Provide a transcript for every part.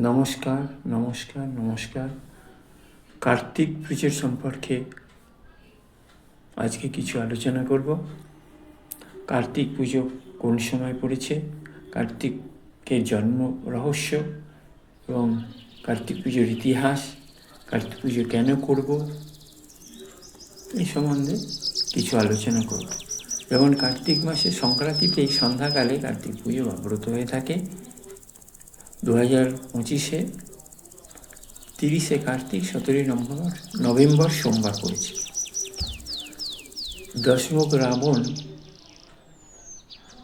নমস্কার নমস্কার নমস্কার। কার্তিক পুজোর সম্পর্কে আজকে কিছু আলোচনা করব। কার্তিক পুজো কোন সময় পড়েছে? কার্তিকের জন্ম রহস্য এবং কার্তিক পুজোর ইতিহাস, কার্তিক পুজো কেন করব? এই সম্বন্ধে কিছু আলোচনা করব। যেমন কার্তিক মাসে সংক্রান্তিতে সন্ধ্যাকালে কার্তিক পুজো ব্রত হয়ে থাকে। দু হাজার পঁচিশে তিরিশে কার্তিক, সতেরোই নভেম্বর নভেম্বর সোমবার পড়েছে। দশমুখ রাবণ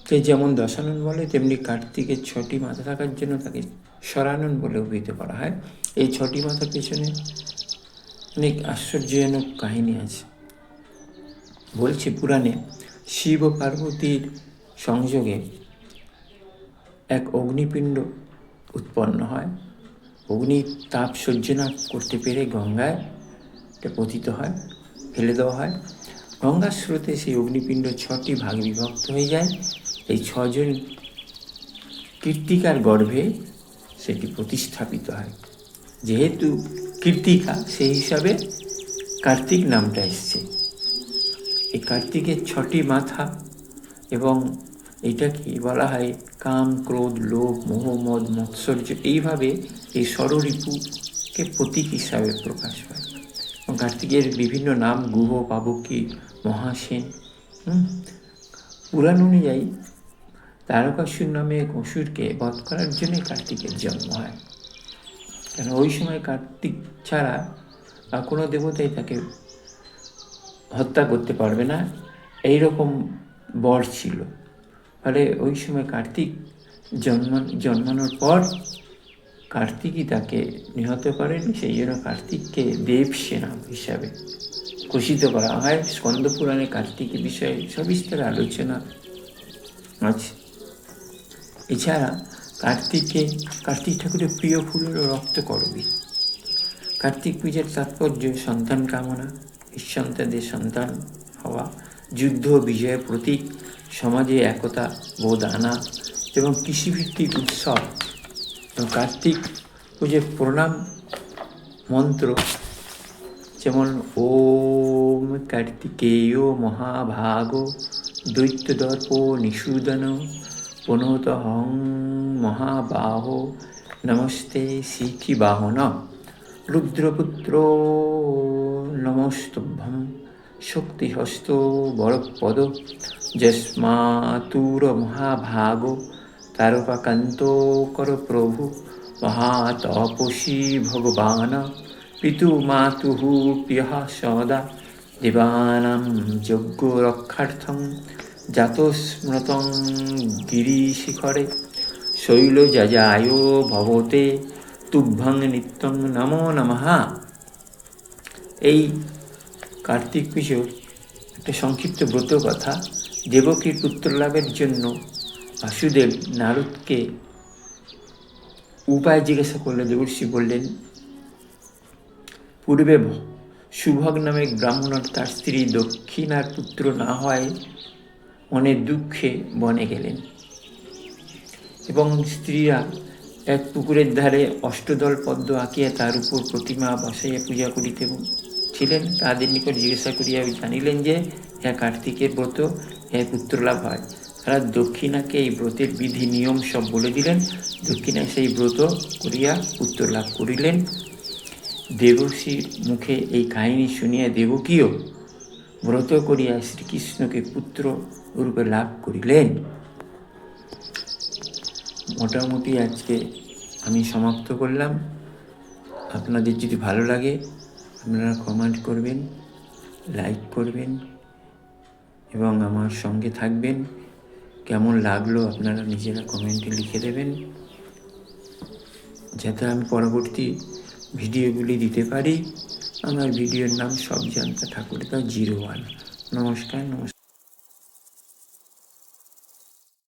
কে যেমন দশানন বলে, তেমনি কার্তিকের ছটি মাথা থাকার জন্য তাকে সরানন বলে অভিহিত করা হয়। এই ছটি মাথার পেছনে অনেক আশ্চর্যজনক কাহিনী আছে। বলছে পুরাণে, শিব পার্বতীর সংযোগে এক অগ্নিপিণ্ড উৎপন্ন হয়। অগ্নি তাপ সহ্য না করতে পেরে গঙ্গায় এটা পতিত হয়, ফেলে দেওয়া হয়। গঙ্গার স্রোতে সেই অগ্নিপিণ্ড ছটি ভাগ বিভক্ত হয়ে যায়। এই ছজন কীর্তিকার গর্ভে সেটি প্রতিস্থাপিত হয়। যেহেতু কীর্তিকা, সেই হিসাবে কার্তিক নামটা এসছে। এই কার্তিকের ছটি মাথা এবং এটা কি বলা হয় কাম, ক্রোধ, লোভ, মোহ মৎসর্য এইভাবে এই ষড়রিপুকে প্রতীক হিসাবে প্রকাশ পায় এবং কার্তিকের বিভিন্ন নাম, গুহ, পাবকী, মহাসেন পুরাণ অনুযায়ী তারকাসুর নামে এক অসুরকে বধ করার জন্যই কার্তিকের জন্ম হয়। কেন ওই সময় কার্তিক ছাড়া আর কোনো দেবতাই তাকে হত্যা করতে পারবে না। এই রকম বর ছিল। ফলে ওই সময় কার্তিক জন্মান, জন্মানোর পর কার্তিকই তাকে নিহত করেন, সেই জন্য কার্তিককে দেব দেবসেনা হিসাবে ঘোষিত করা হয়। স্কন্দ পুরাণে কার্তিকের বিষয়ে সবিস্তার আলোচনা আছে। এছাড়া কার্তিককে কার্তিক ঠাকুরের প্রিয় ফুল হল রক্তকরবী কার্তিক পূজার তাৎপর্য, সন্তান কামনা ঈশ্বন্তাদের সন্তান হওয়া, যুদ্ধ বিজয়ের প্রতীক সমাজে একতা, বোধ আনা এবং কৃষিভিত্তিক উৎসব এবং কার্তিক পুজোর প্রণাম মন্ত্র যেমন ওম কার্তিকেয় মহাভাগ দৈত্যদর্প নিষূদন পুনত হং মহাবাহ নমস্তে শিখি বাহন রুদ্রপুত্র নমস্তভ্যম শক্তিহস্ত বরপদ যস্মাতুর মহাভাগ তারকাকান্ত কর প্রভু মহাতপসী ভগবান পিতু মাতু প্রিয় সদা দেবানাম যজ্ঞ রক্ষার্থং জাতস্মৃতং গিরিশিখরে শৈলজাজায় ভবতে তুভ্যং নিত্যং নমো নমঃ। এই কার্তিক পুজোর একটা সংক্ষিপ্ত ব্রত কথা, দেবকীর পুত্র লাভের জন্য বাসুদেব নারদকে উপায় জিজ্ঞাসা করলে দেবর্ষি বললেন, পূর্বে সুভগ নামে ব্রাহ্মণ তার স্ত্রী দক্ষিণার পুত্র না হয় মনের দুঃখে বনে গেলেন এবং স্ত্রীরা এক পুকুরের ধারে অষ্টদল পদ্ম আঁকিয়া তার উপর প্রতিমা বসাইয়া পূজা করিতে ছিলেন, তাদের নিকট জিজ্ঞাসা করিয়া জানিলেন যে হ্যাঁ কার্তিকের ব্রত হ্যাঁ পুত্রলাভ হয়। তারা দক্ষিণাকে এই ব্রতের বিধি, নিয়ম সব বলে দিলেন। দক্ষিণা সেই ব্রত করিয়া পুত্র লাভ করিলেন। দেবশ্রীর মুখে এই কাহিনী শুনিয়া দেবকীয় ব্রত করিয়া শ্রীকৃষ্ণকে পুত্র রূপে লাভ করিলেন। মোটামুটি আজকে আমি সমাপ্ত করলাম। আপনাদের যদি ভালো লাগে আপনারা কমেন্ট করবেন, লাইক করবেন এবং আমার সঙ্গে থাকবেন। কেমন লাগল আপনারা নিজেরা কমেন্টে লিখে দেবেন। যাতে আমি পরবর্তী ভিডিওগুলি দিতে পারি। আমার ভিডিওর নাম সব জানতা ঠাকুরদা জিরো ওয়ান। নমস্কার নমস্কার।